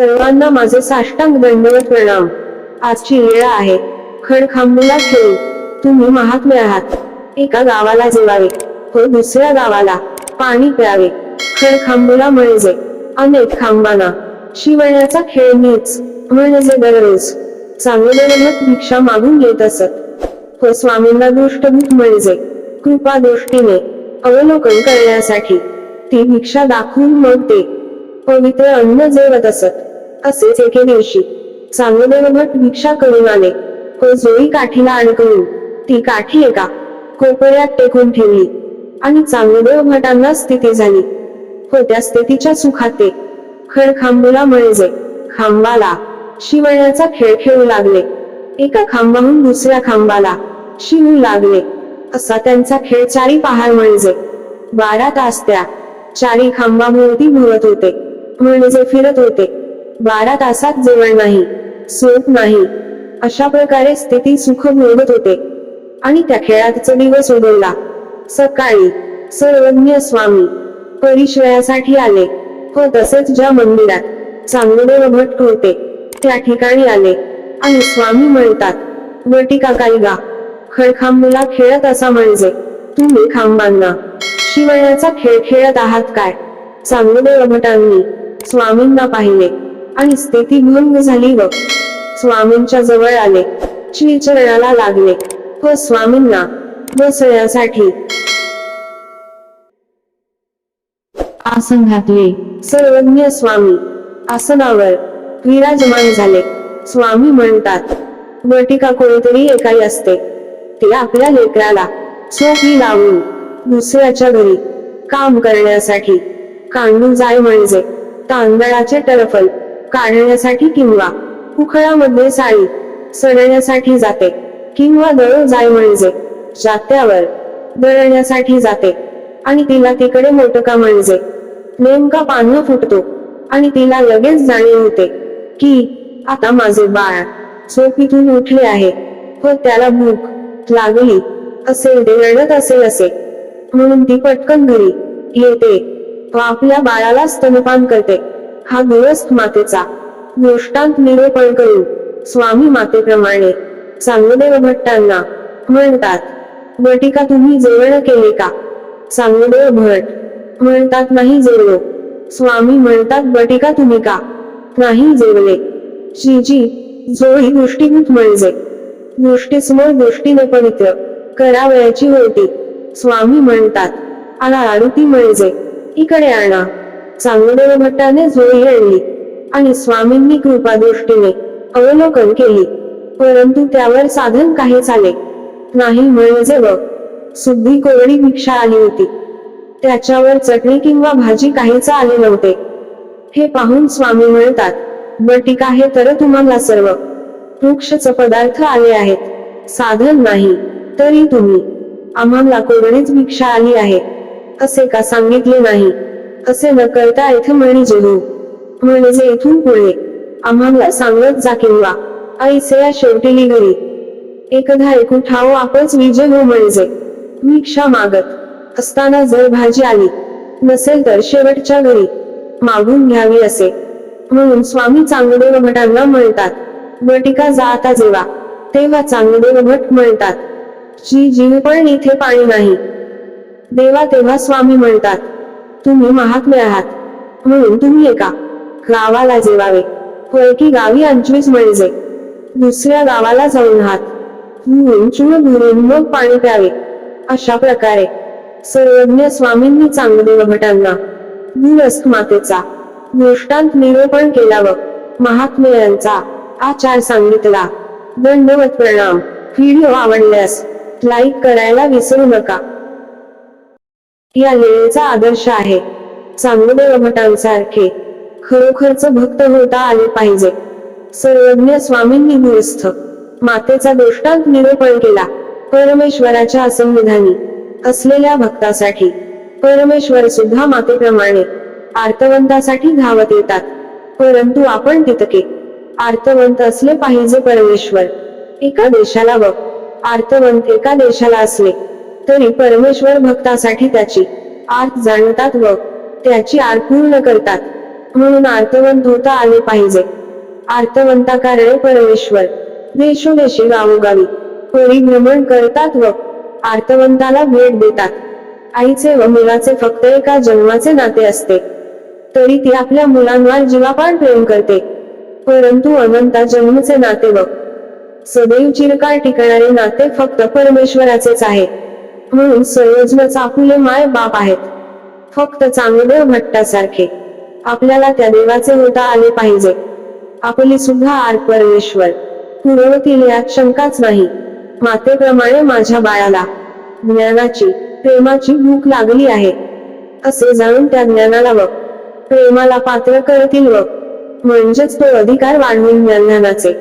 सर्वांना माझे साष्टांग दंडवत प्रणाम. आजची वेळ आहे. खडखांबूला खेळू तुम्ही महात्मे आहात. एका गावाला जेवावे. व दुसऱ्या गावाला पाणी प्यावे. खडखांबूला म्हणजे अनेक खांबाना. शिवण्याचा खेळ मीच. म्हणजे दररोज. चांगले रमत भिक्षा मागून घेत असत. व स्वामींना दृष्टभूत म्हणजे कृपा दृष्टीने अवलोकन करण्यासाठी ती भिक्षा दाखवून मग ते पवित्र अन्न जेवत असत. असेच एके दिवशी चांगदेव भट भिक्षा करून आले. हो जोळी काठीला अडकवून ती काठी एका कोपऱ्यात टेकून ठेवली आणि चांगदेव भटांना स्थिती झाली. होत्या त्या स्थितीच्या सुखात ते खडखांबूला म्हणजे खांबाला शिवण्याचा खेळ खेळू लागले. एका खांबाहून दुसऱ्या खांबाला शिवू लागले. असा त्यांचा खेळ चारी पहार म्हणजे बारा तास त्या चारी खांबाभोवती भरत होते. म्हणजे फिरत होते. बारा तासात जेवण नाही झोप नाही. अशा प्रकारे स्थिती सुख मिळवत होते. आणि त्या खेळाचा दिवस उडवला सकाळी सर्वज्ञ स्वामी परिश्रयासाठी आले. व तसेच ज्या मंदिरात चांगदेव भट होते त्या ठिकाणी आले. आणि स्वामी म्हणतात वटिका गा खडखांबूला खेळत असा म्हणजे तुम्ही खांबांना शिवण्याचा खेळ खेळत आहात काय? चांगदेव भटांनी स्वामींना पाहिले. आणि स्थिती भंग झाली व स्वामींच्या जवळ आले. श्रीचरणाला लागले. व स्वामींना बसण्यासाठी आसन घातले सर्वज्ञ स्वामी आसनावर विराजमान झाले. स्वामी म्हणतात वटिका कोणीतरी एकाही असते. ते आपल्या लेकराला सोपी लावून दुसऱ्याच्या घरी काम करण्यासाठी कांडून जाय म्हणजे तांदळाचे टरफल काढण्यासाठी किंवा उखळामध्ये साळी सडण्यासाठी जाते किंवा दळ जाय म्हणजे जात्यावर दळण्यासाठी जाते आणि तिला तिकडे मोटका म्हणजे नेमका पानं फुटतो आणि तिला लगेच जाणीव होते की आता माझे बाळ झोपीतून उठले आहे व त्याला भूक लागली असेल ते रडत असेल असे. म्हणून ती पटकन घरी येते व आपल्या बाळाला स्तनपान करते. हा दिवस मातेचा. दृष्टांत निरूपण करू स्वामी मातेप्रमाणे चांगदेव भट्टांना म्हणतात. वटिका तुम्ही जेवण केले का? चांगदेव भट म्हणतात नाही जेवलो. स्वामी म्हणतात बटिका तुम्ही का? नाही जेवले. श्रीजी जोळी दृष्टीभूत म्हणजे. दृष्टीसमोर दृष्टीने पवित्र करावयाची होती. स्वामी म्हणतात आला आरुती म्हणजे. इकडे आणा. चांगदेव भट्टाने जुळी आणली आणि स्वामींनी कृपादृष्टीने अवलोकन केली. परंतु त्यावर साधन काहीच आले. नाही म्हणजे व सुद्धी कोरडी भिक्षा आली होती. त्याच्यावर चटणी किंवा भाजी काहीच आले नव्हते. हे पाहून स्वामी म्हणतात बटिका हे तर तुम्हाला सर्व वृक्षच पदार्थ आले आहेत. साधन नाही तरी तुम्ही आम्हाला कोरडीच भिक्षा आली आहे. असे का सांगितले नाही? असे न करता इथे म्हणी जेवू म्हणजे इथून पुढे. आम्हाला सांगत जा किंवा. ऐसे या शेवटीली घरी. एकदा ऐकून ठाव आपच विजय हो म्हणजे भिक्षा मागत. असताना जर भाजी आली. नसेल तर शेवटच्या घरी. मागून घ्यावी असे. म्हणून स्वामी चांगदेव भटांना म्हणतात बटिका जाता जेवा. तेव्हा चांगदेव भट म्हणतात जी जीव पण इथे पाणी नाही. देवा तेव्हा स्वामी म्हणतात तुम्ही महात्मे आहात. म्हणून तुम्ही एका गावाला जेवावे. व एकी गावी अंचवीस म्हणजे दुसऱ्या गावाला जाऊन आहात. धुवून चूळ भरून मग पाणी प्यावे. अशा प्रकारे सर्वज्ञ स्वामींनी चांगदेव भटांना दुरस्त मातेचा दृष्टांत निरूपण केला व महात्मे यांचा आचार सांगितला. दंडवत प्रणाम. व्हिडिओ आवडल्यास लाईक करायला विसरू नका. या लेळेचा आदर्श आहे. चांगले भटांसारखे खरोखरच भक्त होता आले पाहिजे. सर्वज्ञ स्वामींनी भूस्थ मातेचा दृष्टांत निरूपण केला. परमेश्वराच्या असंविधानी असलेल्या भक्तासाठी परमेश्वर सुद्धा मातेप्रमाणे आर्तवंतासाठी धावत येतात. परंतु आपण तितके आर्तवंत असले पाहिजे परमेश्वर. एका देशाला व आर्तवंत एका देशाला असले तरी परमेश्वर भक्तासाठी त्याची आर्त जाणतात व त्याची आर पूर्ण करतात. म्हणून आर्तवंत होता आले पाहिजे. आर्तवंता कारणे परमेश्वर देशोदेशी गावोगावी परिभ्रमण करतात व आर्तवंताला भेट देतात. आईचे व मुलाचे फक्त एका जन्माचे नाते असते. तरी ती आपल्या मुलांवर जीवापाड प्रेम करते. परंतु अनंता जन्मचे नाते व सदैव चिरकाळ टिकणारे नाते फक्त परमेश्वराचेच आहे. म्हणून संयोजनच आपुले माय बाप आहेत. फक्त चांगदेव भट्टासारखे. आपल्याला त्या देवाचे होता आले पाहिजे. आपली सुद्धा आर परमेश्वर. पुरवतील यात शंकाच नाही. मातेप्रमाणे माझ्या बाळाला. ज्ञानाची प्रेमाची भूक लागली आहे. असे जाणून त्या ज्ञानाला व प्रेमाला पात्र करतील व म्हणजेच तो अधिकार वाढवून ज्ञानाचे.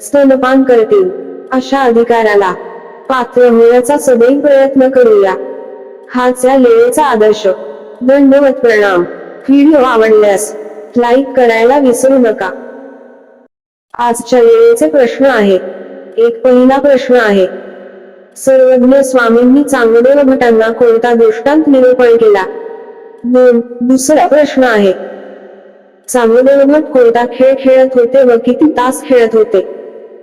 स्तनपान करतील. अशा अधिकाराला. पात्र होण्याचा सदैव प्रयत्न करूया. हाच या लेळेचा आदर्श. दंडवत प्रणाम. व्हिडिओ आवडल्यास लाईक करायला विसरू नका. आजच्या वेळेचे प्रश्न आहे. एक पहिला प्रश्न आहे. सर्वज्ञ स्वामींनी चांगदेव भटांना कोणता दृष्टांत निरूपण केला? दोन. दुसरा प्रश्न आहे. चांगदेव भट कोणता खेळ खेळत होते व किती तास खेळत होते?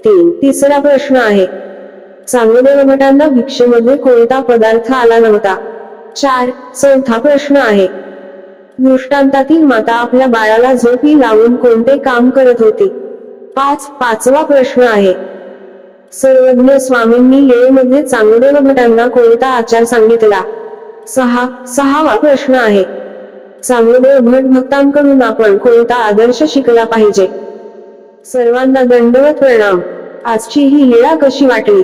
तीन. तिसरा प्रश्न आहे. चांगदेव भटांना भिक्षेमध्ये कोणता पदार्थ आला नव्हता. चार चौथा प्रश्न आहे. दृष्टांतातील माता आपल्या बाळाला झोपी लावून कोणते काम करत होती? पाच पाचवा प्रश्न आहे. सर्वज्ञ स्वामींनी लेळीमध्ये चांगदेव भटांना कोणता आचार सांगितला? सहा सहावा प्रश्न आहे. चांगदेव भट भक्तांकडून आपण कोणता आदर्श शिकला पाहिजे? सर्वांना दंडवत प्रणाम. आजची ही लीळा कशी वाटली?